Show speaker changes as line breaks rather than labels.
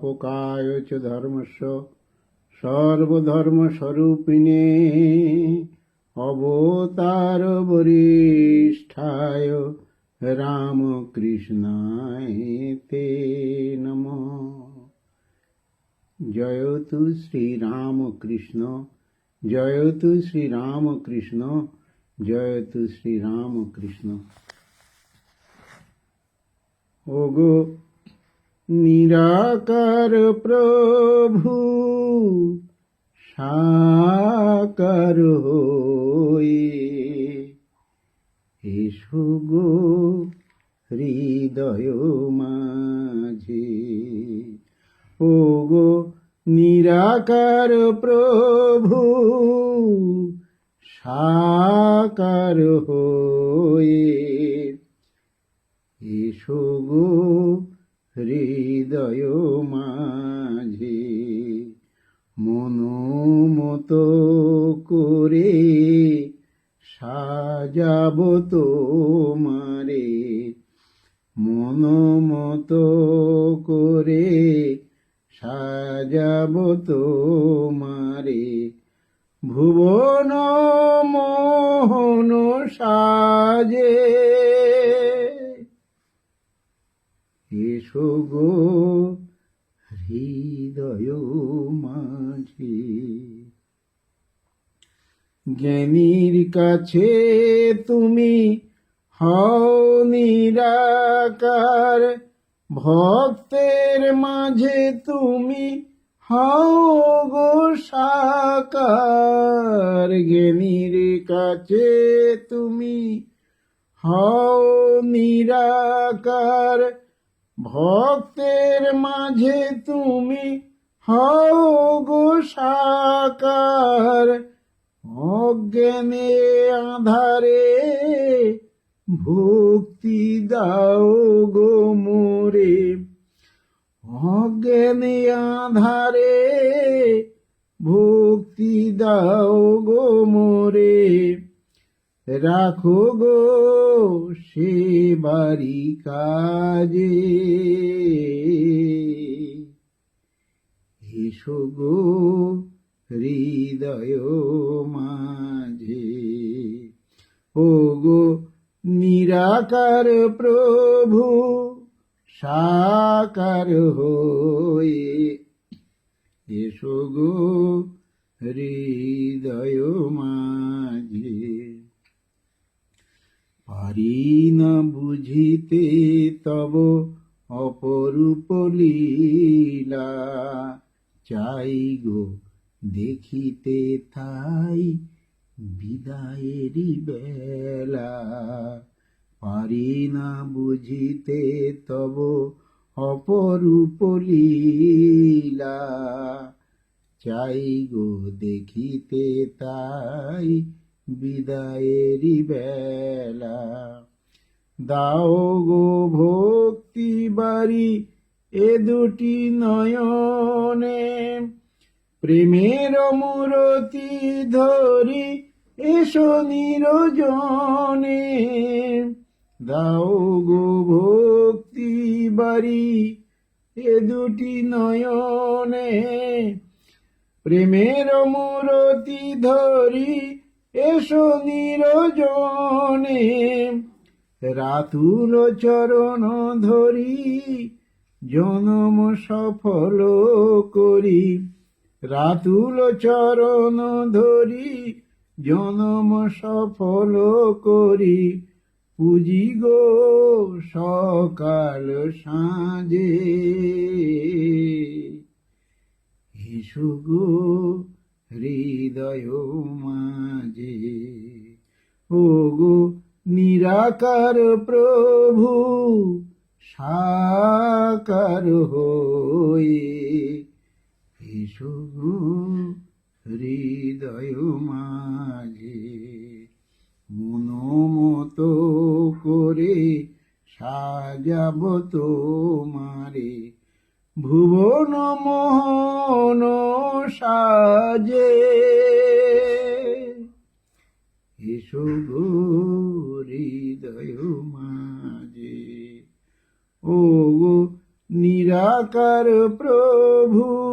স্থাপকায় চ ধর্মস্য সর্বধর্মস্বরূপিণে অবতার বরিষ্ঠায় রামকৃষ্ণায় তে নম। জয়তু শ্রীরামকৃষ্ণ জয়তু শ্রীরামকৃষ্ণ জয়তু শ্রীরামকৃষ্ণ। ওগো নিরাকার প্রভু, সাকার এসো গো হৃদয় মাঝে, ও গো নিরাকার প্রভু, সাকার হয়ে এসো গো হৃদয় মাঝে মনোমত করে সাজাব তোমারে। মনোমত করে সাজাব তোমারে। ভুবন মোহন সাজে এসো গো হৃদয় মাঝে। জ্ঞানীর কাছে তুমি হও নিরাকার, ভক্তের মাঝে তুমি হও গো সাকার। জ্ঞানীর কাছে তুমি হও নিরাকার ভক্তের মাঝে তুমি হও গো সাকার। অজ্ঞানে আধারে ভক্তি দাও গো মোরে। অজ্ঞানে আধারে ভক্তি দাও গো মোরে। রাখো গো সে বাড়ি কাজে। এসো গো হৃদয় মাঝে। ও গো নিরাকার প্রভু, সাকার হয়ে। এসো গো হৃদয় মাঝে। পারি না বুঝিতে তব অপরূপ লীলা। চাই গো দেখিতে তাই বিদায়েরই বেলা। পারি না বুঝিতে তব অপরূপ লীলা। চাই গো দেখিতে তাই বিদায়েরই বেলা। দাও গো ভক্তি বাড়ি, এ দুটি নয়নে। প্রেমের মূরতি ধরি, এসো নিরজনে। দাও গো ভক্তি বাড়ি, এ দুটি নয়নে। প্রেমের মূরতি ধরি এসো নিরজনে, রাতুল চরণ ধরি, জনম সফল করি। রাতুল চরণ ধরি, জনম সফল করি। পুজি গো সকাল সাঁজে। এসো গো হৃদয় মাঝে ও গো নিরাকার প্রভু, সাকার হয়ে এসো হৃদয় মাঝে মনোমত করে সাজাব তোমারে। ভুবন মোহন সাজে। এসো গো হৃদয় মাঝে। ও গো নিরাকার প্রভু।